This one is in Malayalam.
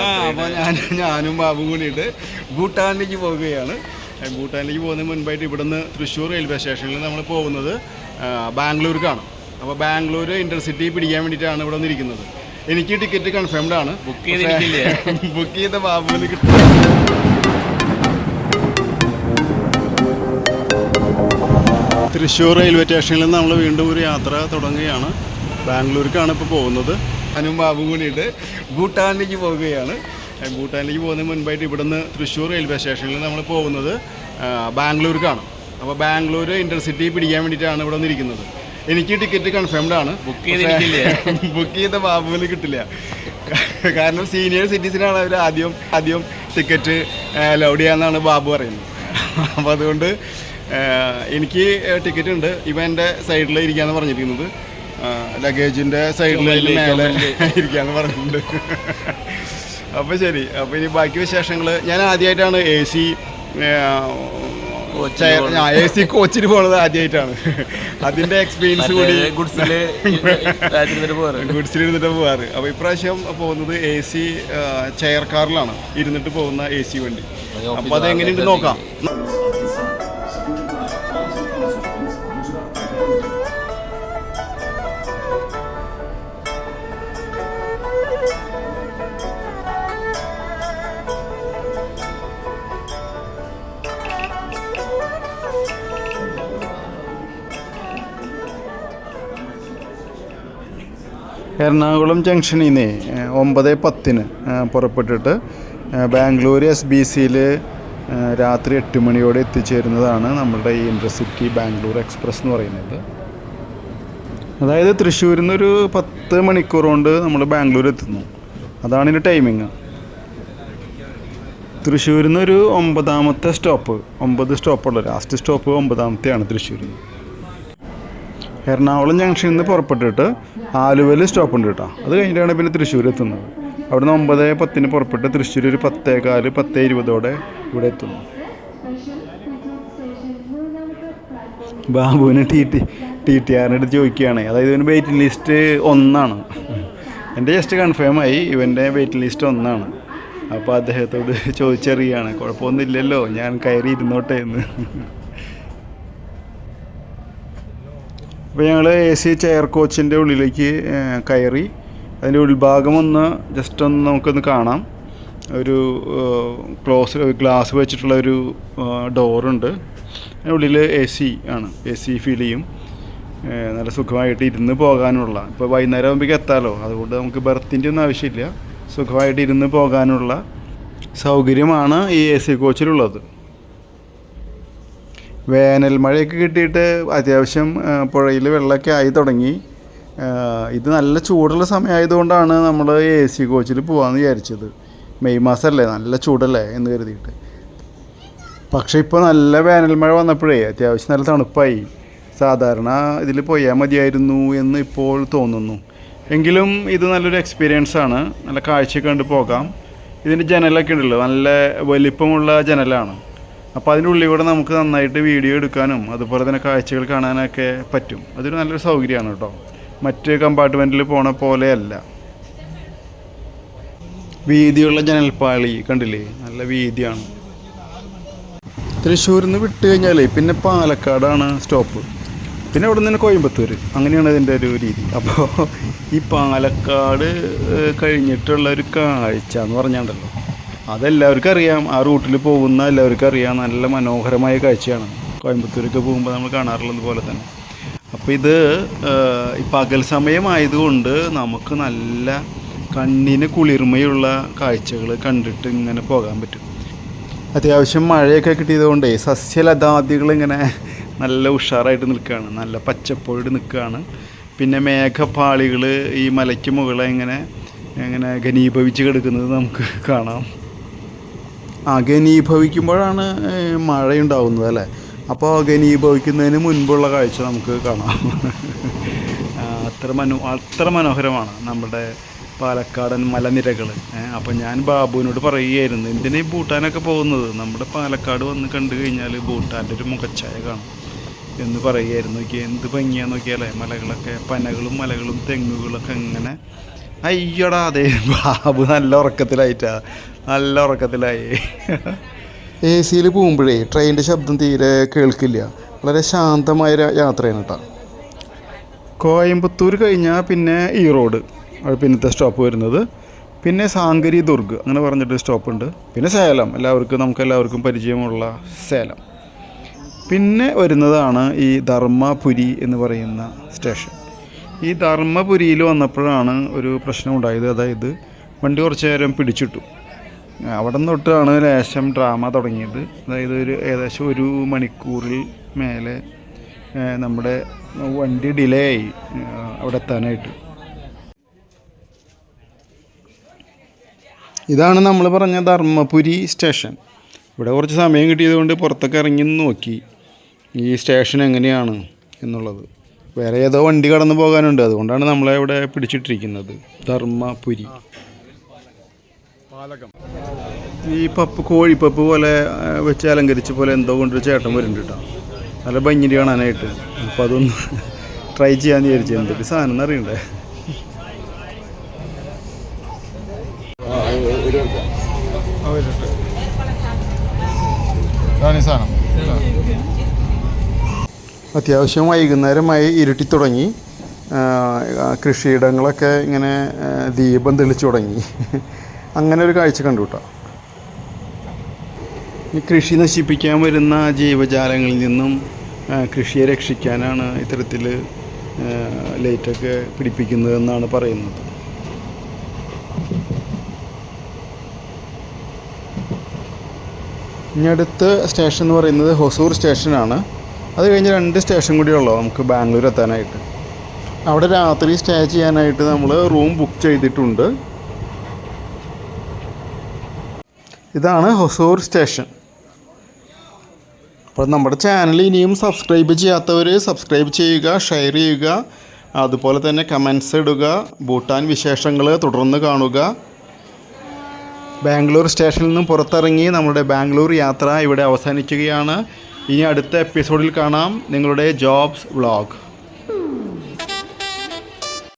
ആ അപ്പോൾ ഞാൻ ഞാനും ബാബു കൂടിയിട്ട് ഭൂട്ടാനിലേക്ക് പോവുകയാണ്. ഏ, ഭൂട്ടാനിലേക്ക് പോകുന്നതിന് മുൻപായിട്ട് ഇവിടുന്ന് തൃശ്ശൂർ റെയിൽവേ സ്റ്റേഷനിൽ നമ്മൾ പോകുന്നത് ബാംഗ്ലൂർക്കാണ്. അപ്പോൾ ബാംഗ്ലൂർ ഇന്റർസിറ്റി പിടിക്കാൻ വേണ്ടിയിട്ടാണ് ഇവിടെ വന്നിരിക്കുന്നത്. എനിക്ക് ടിക്കറ്റ് കൺഫേംഡ് ആണ്. ബുക്ക്? ബുക്ക് ചെയ്ത ബാബുവിന് കിട്ടും. തൃശ്ശൂർ റെയിൽവേ സ്റ്റേഷനിൽ നിന്ന് നമ്മൾ വീണ്ടും ഒരു യാത്ര തുടങ്ങുകയാണ്. ബാംഗ്ലൂർക്കാണ് ഇപ്പോൾ പോകുന്നത്. ഞാനും ബാബും കൂടിയിട്ട് ഭൂട്ടാനിലേക്ക് പോവുകയാണ്. ഭൂട്ടാനിലേക്ക് പോകുന്നതിന് മുൻപായിട്ട് ഇവിടുന്ന് തൃശ്ശൂർ റെയിൽവേ സ്റ്റേഷനിൽ നമ്മൾ പോകുന്നത് ബാംഗ്ലൂർക്കാണ്. അപ്പോൾ ബാംഗ്ലൂർ ഇന്റർസിറ്റി പിടിക്കാൻ വേണ്ടിയിട്ടാണ് ഇവിടെ വന്നിരിക്കുന്നത്. എനിക്ക് ടിക്കറ്റ് കൺഫേംഡ് ആണ്. ബുക്ക് ചെയ്തിട്ടില്ല ബുക്ക് ചെയ്ത ബാബുവിന് കിട്ടില്ല. കാരണം സീനിയർ സിറ്റിസനാണ് അവർ ആദ്യം ആദ്യം ടിക്കറ്റ് ലോഡ് ചെയ്യാമെന്നാണ് ബാബു പറയുന്നത്. അപ്പോൾ അതുകൊണ്ട് എനിക്ക് ടിക്കറ്റ് ഉണ്ട്. ഇവ എന്റെ സൈഡിൽ ഇരിക്കുകയെന്ന് പറഞ്ഞിരിക്കുന്നത്. ലഗേജിന്റെ സൈഡിൽ ചുമലിൽ, മേലെ. ഇരിക്കാന്ന് പറഞ്ഞിട്ടുണ്ട്. അപ്പോൾ ശരി അപ്പോൾ ഇനി ബാക്കി വിശേഷങ്ങൾ ഞാൻ ആദ്യമായിട്ടാണ് എ സി എ സി കോച്ചിന് പോണത് ആദ്യമായിട്ടാണ് അതിന്റെ എക്സ്പീരിയൻസ് കൂടി ഗുഡ്സിൽ ഗുഡ്സിൽ ഇരുന്നിട്ട് പോവാറ്. അപ്പൊ ഇപ്രാവശ്യം പോകുന്നത് എ സി ചെയർ കാറിലാണ് ഇരുന്നിട്ട് പോകുന്ന എ സി വണ്ടി. അപ്പോൾ അതെങ്ങനെയുണ്ട് നോക്കാം. എറണാകുളം ജംഗ്ഷനിൽ നിന്ന് ഒമ്പത് പത്തിന് പുറപ്പെട്ടിട്ട് ബാംഗ്ലൂർ എസ് ബി സിയിൽ രാത്രി എട്ട് മണിയോടെ എത്തിച്ചേരുന്നതാണ് നമ്മുടെ ഈ ഇന്റർസിറ്റി ബാംഗ്ലൂർ എക്സ്പ്രസ് എന്ന് പറയുന്നത്. അതായത് തൃശ്ശൂരിൽ നിന്നൊരു പത്ത് മണിക്കൂർ കൊണ്ട് നമ്മൾ ബാംഗ്ലൂർ എത്തുന്നു. അതാണ് ഇതിന്റെ ടൈമിങ് തൃശ്ശൂരിൽ നിന്നൊരു ഒമ്പതാമത്തെ സ്റ്റോപ്പ് ഒമ്പത് സ്റ്റോപ്പുള്ള ലാസ്റ്റ് സ്റ്റോപ്പ് ഒമ്പതാമത്തെയാണ് തൃശ്ശൂരിൽ നിന്ന്. എറണാകുളം ജംഗ്ഷനിൽ നിന്ന് പുറപ്പെട്ടിട്ട് ആലുവയിൽ സ്റ്റോപ്പ് ഉണ്ട് കേട്ടോ അത് കഴിഞ്ഞിട്ടാണ് പിന്നെ തൃശ്ശൂർ എത്തുന്നത്. അവിടുന്ന് ഒമ്പത് പത്തിന് പുറപ്പെട്ട് തൃശ്ശൂർ ഒരു പത്തേകാൽ പത്തേ ഇരുപതോടെ ഇവിടെ എത്തുന്നു. ബാബുവിന് ടി ടി ടി ടി ആറിന്റെ അടുത്ത് ചോദിക്കുകയാണ്. അതായത് ഇവന് വെയിറ്റിംഗ് ലിസ്റ്റ് ഒന്നാണ്. എന്റെ ജസ്റ്റ് കൺഫേം ആയി ഇവന്റെ വെയിറ്റിംഗ് ലിസ്റ്റ് ഒന്നാണ്. അപ്പോൾ അദ്ദേഹത്തോട് ചോദിച്ചറിയാണ് കുഴപ്പമൊന്നുമില്ലല്ലോ ഞാൻ കയറി ഇരുന്നോട്ടെ എന്ന്. അപ്പോൾ ഞങ്ങൾ എ സി ചെയർ കോച്ചിന്റെ ഉള്ളിലേക്ക് കയറി. അതിന്റെ ഉൾഭാഗം ഒന്ന് ജസ്റ്റ് ഒന്ന് നമുക്കൊന്ന് കാണാം. ഒരു ക്ലോസ് ഗ്ലാസ് വെച്ചിട്ടുള്ള ഒരു ഡോറുണ്ട് അതിനുള്ളിൽ എ സി ആണ്. എ സി ഫീൽ ചെയ്യും. നല്ല സുഖമായിട്ട് ഇരുന്ന് പോകാനുള്ള. ഇപ്പോൾ വൈകുന്നേരം ആകുമ്പോഴേക്ക് എത്താമല്ലോ അതുകൊണ്ട് നമുക്ക് ബർത്തിന്റെ ഒന്നും ആവശ്യമില്ല. സുഖമായിട്ട് ഇരുന്ന് പോകാനുള്ള സൗകര്യമാണ് ഈ എ സി കോച്ചിലുള്ളത്. വേനൽ മഴയൊക്കെ കിട്ടിയിട്ട് അത്യാവശ്യം പുഴയിൽ വെള്ളമൊക്കെ ആയി തുടങ്ങി. ഇത് നല്ല ചൂടുള്ള സമയമായതുകൊണ്ടാണ് നമ്മൾ എ സി കോച്ചിൽ പോകാമെന്ന് വിചാരിച്ചത്. മെയ് മാസമല്ലേ നല്ല ചൂടല്ലേ എന്ന് കരുതിയിട്ട്. പക്ഷേ ഇപ്പോൾ നല്ല വേനൽ മഴ വന്നപ്പോഴേ അത്യാവശ്യം നല്ല തണുപ്പായി. സാധാരണ ഇതിൽ പോയാൽ മതിയായിരുന്നു എന്ന് ഇപ്പോൾ തോന്നുന്നു. എങ്കിലും ഇത് നല്ലൊരു എക്സ്പീരിയൻസ് ആണ്. നല്ല കാഴ്ച കണ്ട് പോകാം. ഇതിന്റെ ജനലൊക്കെ ഉണ്ടല്ലോ നല്ല വലിപ്പമുള്ള ജനലാണ്. അപ്പോൾ അതിന്റെ ഉള്ളിൽ കൂടെ നമുക്ക് നന്നായിട്ട് വീഡിയോ എടുക്കാനും അതുപോലെ തന്നെ കാഴ്ചകൾ കാണാനൊക്കെ പറ്റും. അതൊരു നല്ലൊരു സൗകര്യമാണ് കേട്ടോ. മറ്റ് കമ്പാർട്ട്മെന്റിൽ പോണ പോലെയല്ല. വീതിയുള്ള ജനൽപ്പാളി കണ്ടില്ലേ? നല്ല വീതിയാണ്. തൃശ്ശൂരിൽ നിന്ന് വിട്ട് കഴിഞ്ഞാലേ പിന്നെ പാലക്കാടാണ് സ്റ്റോപ്പ്. പിന്നെ അവിടെ നിന്ന് കോയമ്പത്തൂർ അങ്ങനെയാണ് ഇതിന്റെ ഒരു രീതി. അപ്പോൾ ഈ പാലക്കാട് കഴിഞ്ഞിട്ടുള്ള ഒരു കാഴ്ച എന്ന് പറഞ്ഞാണ്ടല്ലോ. അതെല്ലാവർക്കും അറിയാം. ആ റൂട്ടിൽ പോകുന്ന എല്ലാവർക്കും അറിയാം. നല്ല മനോഹരമായ കാഴ്ചയാണ്. കോയമ്പത്തൂരൊക്കെ പോകുമ്പോൾ നമ്മൾ കാണാറുള്ളത് പോലെ തന്നെ. അപ്പോൾ ഇത് പകൽ സമയമായതുകൊണ്ട് നമുക്ക് നല്ല കണ്ണിന് കുളിർമയുള്ള കാഴ്ചകൾ കണ്ടിട്ട് ഇങ്ങനെ പോകാൻ പറ്റും. അത്യാവശ്യം മഴയൊക്കെ കിട്ടിയതുകൊണ്ടേ സസ്യലതാദികൾ ഇങ്ങനെ നല്ല ഉഷാറായിട്ട് നിൽക്കുകയാണ്. നല്ല പച്ചപ്പോയിട്ട് നിൽക്കുകയാണ്. പിന്നെ മേഘപ്പാളികൾ ഈ മലയ്ക്ക് മുകളെ ഇങ്ങനെ ഇങ്ങനെ ഘനീഭവിച്ച് കിടക്കുന്നത് നമുക്ക് കാണാം. ആ ഘനീഭവിക്കുമ്പോഴാണ് മഴയുണ്ടാവുന്നത് അല്ലേ? അപ്പോൾ ഘനീഭവിക്കുന്നതിന് മുൻപുള്ള കാഴ്ച നമുക്ക് കാണാം. അത്ര മനോ അത്ര മനോഹരമാണ് നമ്മുടെ പാലക്കാടൻ മലനിരകൾ അപ്പോൾ ഞാൻ ബാബുവിനോട് പറയുകയായിരുന്നു എന്തിനാ ഭൂട്ടാനൊക്കെ പോകുന്നത്? നമ്മുടെ പാലക്കാട് വന്ന് കണ്ടു കഴിഞ്ഞാൽ ഭൂട്ടാന്റെ ഒരു മുഖച്ഛായ കാണും. എന്ന് പറയുകയായിരുന്നു. നോക്കിയാൽ എന്ത് ഭംഗിയാന്ന് നോക്കിയാലേ മലകളൊക്കെ പനകളും മലകളും തെങ്ങുകളൊക്കെ ഇങ്ങനെ അയ്യടാ അതെ ബാബു നല്ല ഉറക്കത്തിലായിട്ടാ. നല്ല ഉറക്കത്തിലായി. എ സിയിൽ പോകുമ്പോഴേ ട്രെയിനിന്റെ ശബ്ദം തീരെ കേൾക്കില്ല. വളരെ ശാന്തമായ യാത്രയാണ് കേട്ടോ കോയമ്പത്തൂർ കഴിഞ്ഞാൽ പിന്നെ ഈ റോഡ്. പിന്നത്തെ സ്റ്റോപ്പ് വരുന്നത്. പിന്നെ സാങ്കരി ദുർഗ് അങ്ങനെ പറഞ്ഞിട്ട് സ്റ്റോപ്പ് ഉണ്ട് പിന്നെ സേലം. എല്ലാവർക്കും നമുക്ക് എല്ലാവർക്കും പരിചയമുള്ള സേലം. പിന്നെ വരുന്നതാണ് ഈ ധർമ്മപുരി എന്ന് പറയുന്ന സ്റ്റേഷൻ. ഈ ധർമ്മപുരിയിൽ വന്നപ്പോഴാണ് ഒരു പ്രശ്നം ഉണ്ടായത്. അതായത് വണ്ടി കുറച്ച് നേരം പിടിച്ചിട്ടു. അവിടെ നിന്ന് തൊട്ടാണ് ലേശം ഡ്രാമ തുടങ്ങിയത്. അതായത് ഒരു ഏകദേശം ഒരു മണിക്കൂറിൽ മേലെ നമ്മുടെ വണ്ടി ഡിലേ ആയി അവിടെ എത്താനായിട്ട്. ഇതാണ് നമ്മൾ പറഞ്ഞ ധർമ്മപുരി സ്റ്റേഷൻ. ഇവിടെ കുറച്ച് സമയം കിട്ടിയത് കൊണ്ട് പുറത്തൊക്കെ ഇറങ്ങി നോക്കി. ഈ സ്റ്റേഷൻ എങ്ങനെയാണ് എന്നുള്ളത്. വേറെ ഏതോ വണ്ടി കടന്നു പോകാനുണ്ട്. അതുകൊണ്ടാണ് നമ്മളെ ഇവിടെ പിടിച്ചിട്ടിരിക്കുന്നത്. ധർമ്മപുരി. ഈ പപ്പ് കോഴിപ്പപ്പ് പോലെ വെച്ച് അലങ്കരിച്ച പോലെ എന്തോ കൊണ്ടൊരു ചേട്ടൻ വരുന്നുണ്ട് കേട്ടോ. നല്ല ഭംഗിരി കാണാനായിട്ട്. അപ്പോൾ അതൊന്ന് ട്രൈ ചെയ്യാന്ന് വിചാരിച്ചു എന്തൊക്കെ സാധനം. എന്നറിയണ്ടേ അത്യാവശ്യം വൈകുന്നേരമായി ഇരുട്ടി തുടങ്ങി. കൃഷിയിടങ്ങളൊക്കെ ഇങ്ങനെ ദീപം തെളിച്ചു തുടങ്ങി. അങ്ങനെ ഒരു കാഴ്ച കണ്ടു കേട്ടോ ഈ കൃഷി നശിപ്പിക്കാൻ വരുന്ന ജീവജാലങ്ങളിൽ നിന്നും കൃഷിയെ രക്ഷിക്കാനാണ് ഇത്തരത്തിൽ ലൈറ്റൊക്കെ പിടിപ്പിക്കുന്നതെന്നാണ് പറയുന്നത്. ഇനി അടുത്ത സ്റ്റേഷൻ എന്ന് പറയുന്നത് ഹൊസൂർ സ്റ്റേഷനാണ്. അത് കഴിഞ്ഞ് രണ്ട് സ്റ്റേഷൻ കൂടിയുള്ളൂ നമുക്ക് ബാംഗ്ലൂർ എത്താനായിട്ട്. അവിടെ രാത്രി സ്റ്റേ ചെയ്യാനായിട്ട് നമ്മൾ റൂം ബുക്ക് ചെയ്തിട്ടുണ്ട്. ഇതാണ് ഹൊസൂർ സ്റ്റേഷൻ. അപ്പോൾ നമ്മുടെ ചാനൽ ഇനിയും സബ്സ്ക്രൈബ് ചെയ്യാത്തവർ സബ്സ്ക്രൈബ് ചെയ്യുക ഷെയർ ചെയ്യുക അതുപോലെ തന്നെ കമൻസ് ഇടുക ഭൂട്ടാൻ വിശേഷങ്ങൾ തുടർന്ന് കാണുക. ബാംഗ്ലൂർ സ്റ്റേഷനിൽ നിന്നും പുറത്തിറങ്ങി നമ്മുടെ ബാംഗ്ലൂർ യാത്ര ഇവിടെ അവസാനിക്കുകയാണ്. ഇനി അടുത്ത എപ്പിസോഡിൽ കാണാം നിങ്ങളുടെ ജോബ്സ് വ്ളോഗ്